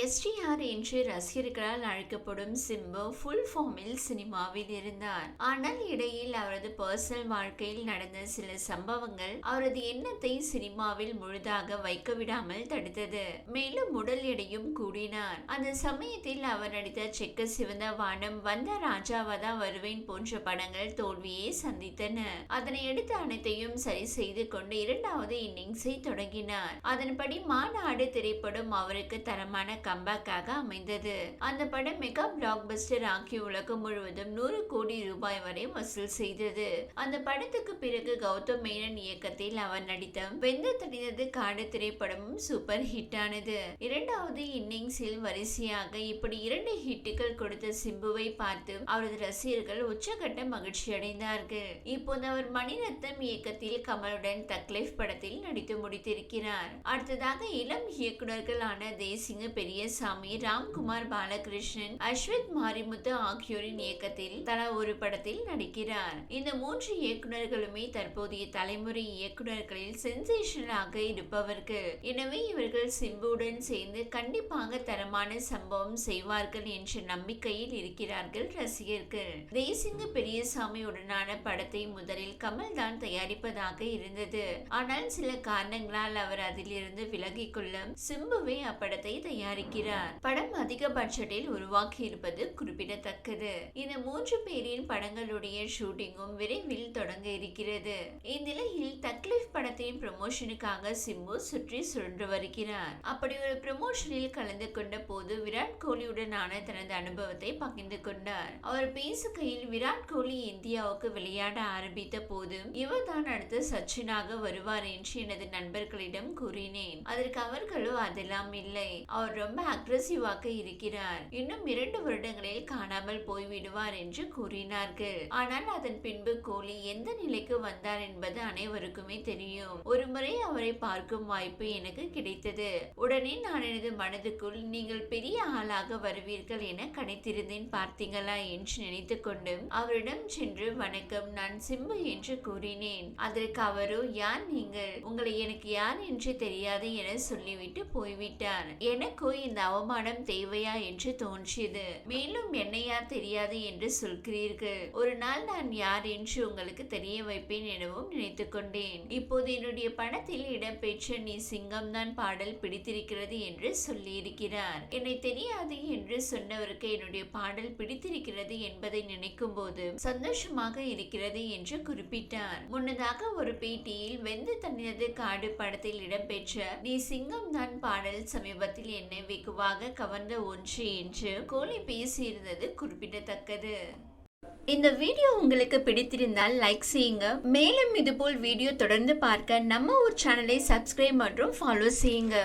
STR என்று ரசிகர்களால் அழைக்கப்படும் Simbu full ஃபார்மில் சினிமாவில் இருந்தார். ஆனால் இடையில் அவரது பர்சனல் வாழ்க்கையில் நடந்த சில சம்பவங்கள் அவரது எண்ணத்தை சினிமாவில் முழுதாக வைக்க விடாமல் தடுத்தது. மேலும் உடல் எடையும் கூடினார். அந்த சமயத்தில் அவர் நடித்த செக்க சிவந்த வானம் வந்த ராஜாவதா வருவேன் போன்ற படங்கள் தோல்வியை சந்தித்தன. அதனை அடுத்து அனைத்தையும் சரி செய்து கொண்டு இரண்டாவது இன்னிங்ஸை தொடங்கினார். அதன்படி மாநாடு திரைப்படம் அவருக்கு தரமான கம்பேக்காக அமைந்தது. அந்த படம் மெகா பிளாக் பஸ்டர் ஆக்கி உலகம் முழுவதும் நூறு கோடி ரூபாய் வரை வசூல் செய்தது. அந்த படத்துக்கு பிறகு கௌதம் மேனன் இயக்கத்தில் அவர் நடித்த வெந்து தடிந்தது காடு திரைப்படமும் சூப்பர் ஹிட் ஆனது. இரண்டாவது இன்னிங்ஸில் வரிசையாக இப்படி இரண்டு ஹிட்டுகள் கொடுத்த சிம்புவை பார்த்து அவரது ரசிகர்கள் உச்சகட்ட மகிழ்ச்சி அடைந்தார்கள். இப்போது அவர் மணிரத்னம் இயக்கத்தில் கமலுடன் தக்லைஃப் படத்தில் நடித்து முடித்திருக்கிறார். அடுத்ததாக இளம் இயக்குநர்களான தேசிங்க பெரிய பெரியசாமி ராம்குமார் பாலகிருஷ்ணன் அஸ்வத் மாரிமுத்து ஆகியோரின் இயக்கத்தில் தலா ஒரு படத்தில் நடிக்கிறார். இந்த மூன்று இயக்குநர்களுமே தற்போதைய தலைமுறை இயக்குநர்களில் சென்சேஷனலாக இருப்பவர்கள் எனவே இவர்கள் சிம்புடன் சேர்ந்து கண்டிப்பாக தரமான சம்பவம் செய்வார்கள் என்ற நம்பிக்கையில் இருக்கிறார்கள் ரசிகர்கள். தேசிங்க பெரியசாமியுடனான படத்தை முதலில் கமல் தான் தயாரிப்பதாக இருந்தது. ஆனால் சில காரணங்களால் அவர் அதிலிருந்து விலகிக் கொள்ள சிம்புவே அப்படத்தை வைக்கிறார். படம் அதிக பட்ஜெட்டில் உருவாக்கி இருப்பது குறிப்பிடத்தக்கது. இந்த மூன்று பேரின் படங்களுடைய ஷூட்டிங்கும் விரைவில் தொடங்க இருக்கிறது. இந்நிலையில் தக்லீஃப் படத்தின் ப்ரமோஷனுக்காக சிம்பு சுற்றி சுழன்று வருகிறார். அப்படி ஒரு ப்ரமோஷனில் கலந்து கொண்ட போது விராட் கோலியுடனான தனது அனுபவத்தை பகிர்ந்து கொண்டார். அவர் பேசுகையில் விராட் கோலி இந்தியாவுக்கு விளையாட ஆரம்பித்த போது இவர் தான் அடுத்து சச்சினாக வருவார் என்று எனது நண்பர்களிடம் கூறினேன். அதற்கு அவர்களோ அதெல்லாம் இல்லை. அவர் ரொம்ப ரொம்ப அக்ரஸிவாக இருக்கிறார். இன்னும் இரண்டு வருடங்களில் காணாமல் போய்விடுவார் என்று கூறினார்கள் ஆனால் அதன் பின்பு கோலி எந்த நிலைக்கு வந்தார் என்பது அனைவருக்குமே தெரியும். ஒரு முறை அவரை பார்க்கும் வாய்ப்பு எனக்கு கிடைத்தது. உடனே நான் எனது மனதுக்குள் நீங்கள் பெரிய ஆளாக வருவீர்கள் என கணித்திருந்தேன் பார்த்தீங்களா? என்று நினைத்து கொண்டு அவரிடம் சென்று வணக்கம் நான் சிம்பு என்று கூறினேன். அதற்கு அவரோ யார் நீங்கள்? உங்களை எனக்கு யார் என்று தெரியாது என சொல்லிவிட்டு போய்விட்டார். எனக்கோ இந்த அவமானம் தேவையா என்று தோன்றியது. மேலும் என்னை யார் தெரியாது என்று சொல்கிறீர்கள்? ஒரு நாள் நான் யார் என்று உங்களுக்கு தெரிய வைப்பேன் எனவும் நினைத்து கொண்டேன். இப்போது என்னுடைய படத்தில் இடம்பெற்ற நீ சிங்கம் தான் பாடல் பிடித்திருக்கிறது என்று சொல்லியிருக்கிறார். என்னை தெரியாது என்று சொன்னவருக்கு என்னுடைய பாடல் பிடித்திருக்கிறது என்பதை நினைக்கும் போது சந்தோஷமாக இருக்கிறது என்று குறிப்பிட்டார். முன்னதாக ஒரு பேட்டியில் வெந்து தனியது காடு படத்தில் இடம்பெற்ற நீ சிங்கம் தான் பாடல் சமீபத்தில் என்னை வெகுவாக கவர்ந்த ஒன்று என்று கோலி பேசியிருந்தது குறிப்பிடத்தக்கது. இந்த வீடியோ உங்களுக்கு பிடித்திருந்தால் லைக் செய்யுங்க. மேலும் இதுபோல் வீடியோ தொடர்ந்து பார்க்க நம்ம ஒரு சேனலை சப்ஸ்கிரைப் மற்றும் ஃபாலோ செய்யுங்க.